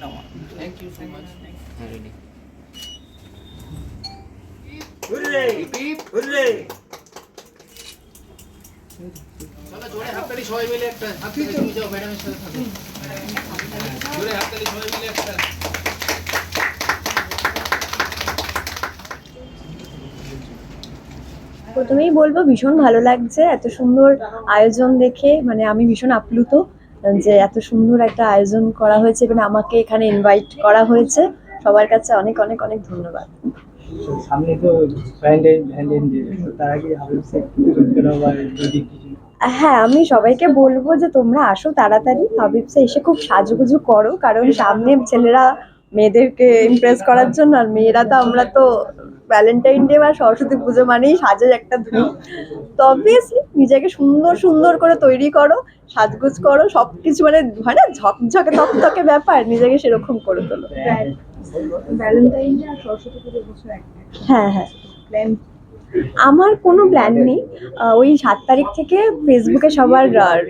নেওয়া thank you so much ready hurray! Hurray! চলো জোরে হাততালি সবাই মিলে একটা হাততালি তুমি যাও ম্যাডামের সাথে থাকো। জোরে হাততালি সবাই মিলে একটা। প্রথমেই বলব ভীষণ ভালো লাগছে। এত সুন্দর আয়োজন দেখে মানে আমি ভীষণ আপ্লুত। যে এত সুন্দর একটা আয়োজন করা হয়েছে এবং আমাকে এখানে ইনভাইট করা হয়েছে সবার কাছে অনেক অনেক অনেক ধন্যবাদ। সামনে তো তার আগে হ্যাঁ আমি সবাইকে বলব যে তোমরা আসো তাড়াতাড়ি হাবিবসে এসে খুব সাজুগুজু করো কারণ সামনে ছেলেরা মেয়েদেরকে ইমপ্রেস করার জন্য আর মেয়েরা তো আমরা তো ভ্যালেন্টাইন ডে বা সরস্বতী পুজো মানেই সাজের একটা ধুম তো অবভিয়াসলি নিজেকে সুন্দর সুন্দর করে তৈরি করো সাজগুজ করো সব কিছু মানে হয় না ঝকঝকে তকতকে ব্যাপার নিজেকে সেরকম করে তোলো। ভ্যালেন্টাইন ডে আর সরস্বতী পুজো হ্যাঁ হ্যাঁ। প্ল্যান আমার কোনো প্ল্যান নেই। ওই সাত তারিখ থেকে ফেসবুকে সবার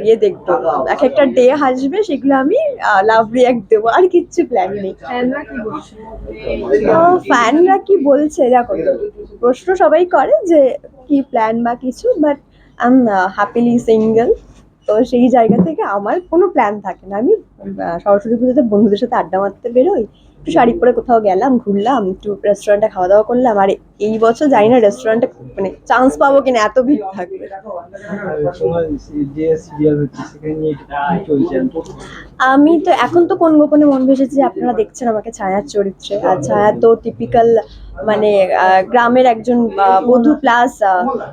ইয়ে দেখব। এক একটা ডে আসবে সেগুলো আমি লাভ রিয়াক্ট দেবো। আর কিচ্ছু প্ল্যান নেই। ফ্যানরা কি বলছে? ফ্যানরা কি বলছে দেখো প্রশ্ন সবাই করে যে কি প্ল্যান বা কিছু but I am happily single তো সেই জায়গা থেকে আমার কোনো প্ল্যান থাকে না। আমি সরস্বতী পুজোতে বন্ধুদের সাথে আড্ডা মারতে বেরোই একটু শাড়ি পরে কোথাও গেলাম, ঘুরলাম, একটু রেস্টুরেন্টে খাওয়া দাওয়া করলাম, আর এই বছর জানি না রেস্টুরেন্টে মানে চান্স পাবো কিনা, এত ভিড় থাকবে? আমি তো এখন তো কোন গোপনে মন ভেসেছে আপনারা দেখছেন আমাকে ছায়ার চরিত্রে। আর ছায়া তো টিপিক্যাল মানে গ্রামের একজন বধূ প্লাস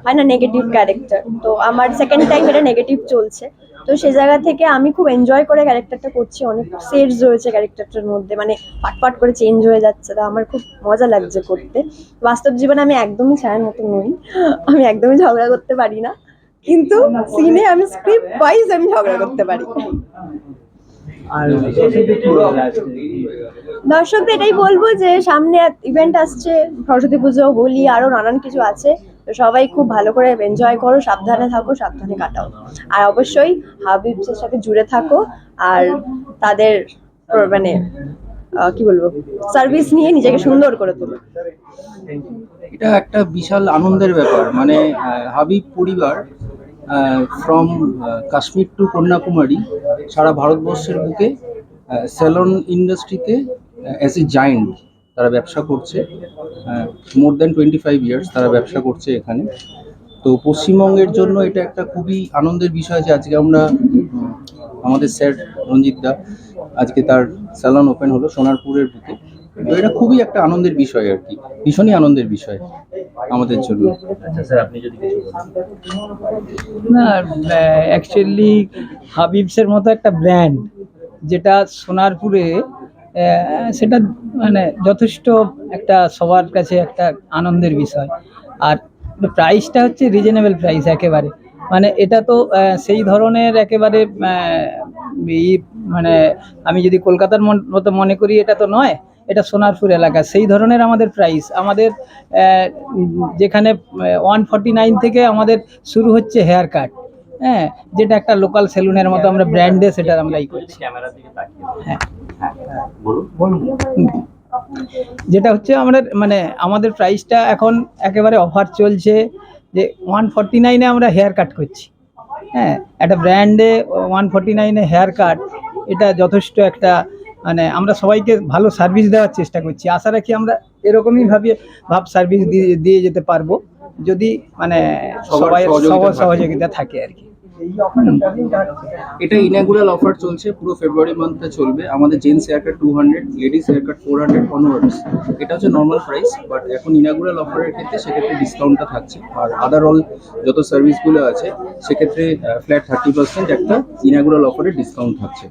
হয় না নেগেটিভ ক্যারেক্টার তো আমার সেকেন্ড টাইম এটা নেগেটিভ চলছে। তো সেই জায়গা থেকে আমি খুব এনজয় করে ক্যারেক্টারটা করছি। অনেক সেটস রয়েছে ক্যারেক্টারটার মধ্যে মানে ফাটফাট করে চেঞ্জ হয়ে যাচ্ছে। তো আমার খুব মজা লাগছে করতে। বাস্তব জীবনে আমি একদমই ছায়ার মতো নই। আমি একদমই ঝগড়া করতে পারি না। কিন্তু সিনে আমি স্ক্রিপ্ট ওয়াইজ আমি ঝগড়া করতে পারি। দর্শকদের এটাই বলব যে সামনে ইভেন্ট আসছে সরস্বতী পুজো হোলি আরও নানান কিছু আছে। তো সবাই খুব ভালো করে এনজয় করো, সাবধানে থাকো, সাবধানে কাটাও। আর অবশ্যই হাবিবসের সাথে জুড়ে থাকো আর তাদের মানে কি বলব সার্ভিস নিয়ে নিজেকে সুন্দর করে তোলো। এটা একটা বিশাল আনন্দের ব্যাপার। মানে হাবিব পরিবার ফ্রম কাশ্মীর টু কন্যাকুমারী, সারা ভারতবর্ষের বুকে স্যালন ইন্ডাস্ট্রিতে অ্যাজ এ জায়েন্ট তারা ব্যবসা করছে। More than twenty five years তারা ব্যবসা করছে এখানে। তো পশ্চিমবঙ্গের জন্য এটা একটা খুবই আনন্দের বিষয় যে আজকে আমরা আমাদের স্যার রঞ্জিত দা আজকে তার স্যালন ওপেন হলো সোনারপুরের বুকে। তো এটা খুবই একটা আনন্দের বিষয় আর কি ভীষণই আনন্দের বিষয় আমাদের জন্য। না অ্যাকচুয়ালি হাবিবসের মতো একটা ব্র্যান্ড যেটা সোনারপুরে সেটা মানে যথেষ্ট একটা সবার কাছে একটা আনন্দের বিষয়। আর প্রাইসটা হচ্ছে রিজনেবল প্রাইস একেবারে। মানে এটা তো সেই ধরনের একেবারে ই মানে আমি যদি কলকাতার মতো মনে করি এটা তো নয়, এটা সোনারপুর এলাকা। সেই ধরনের আমাদের প্রাইস আমাদের যেখানে ওয়ান ফর্টি নাইন থেকে আমাদের শুরু হচ্ছে হেয়ার কাট হ্যাঁ যেটা একটা লোকাল সেলুনের মতো আমরা ব্র্যান্ডে সেটা আমরা ই করছি। হ্যাঁ। যেটা হচ্ছে আমরা মানে আমাদের প্রাইসটা এখন একেবারে অফার চলছে যে ওয়ান ফর্টি নাইনে আমরা হেয়ার কাট করছি। হ্যাঁ একটা ব্র্যান্ডে ওয়ান ফর্টি নাইনে হেয়ার কাট এটা যথেষ্ট একটা মানে আমরা সবাইকে ভালো সার্ভিস দেওয়ার চেষ্টা করছি। আশা রাখি আমরা এরকমই ভাবে ভাব সার্ভিস দিয়ে দিয়ে যেতে পারব। যদি মানে সবাই সহযোগিতা সবার থাকে। সহযোগিতা থাকে আর কি। এটা ইনাগুরাল অফার চলছে পুরো ফেব্রুয়ারি মান্থে চলবে। আমাদের gents hair cut two hundred ladies hair cut four hundred onwards এটা হচ্ছে নর্মাল প্রাইস বাট এখন ইনাগুরাল অফারের ক্ষেত্রে সেক্ষেত্রে ডিসকাউন্টটা থাকছে। আর আদার অল যত সার্ভিসগুলো আছে সেক্ষেত্রে ফ্ল্যাট থার্টি পার্সেন্ট একটা ইনাগুরাল অফারে ডিসকাউন্ট থাকছে।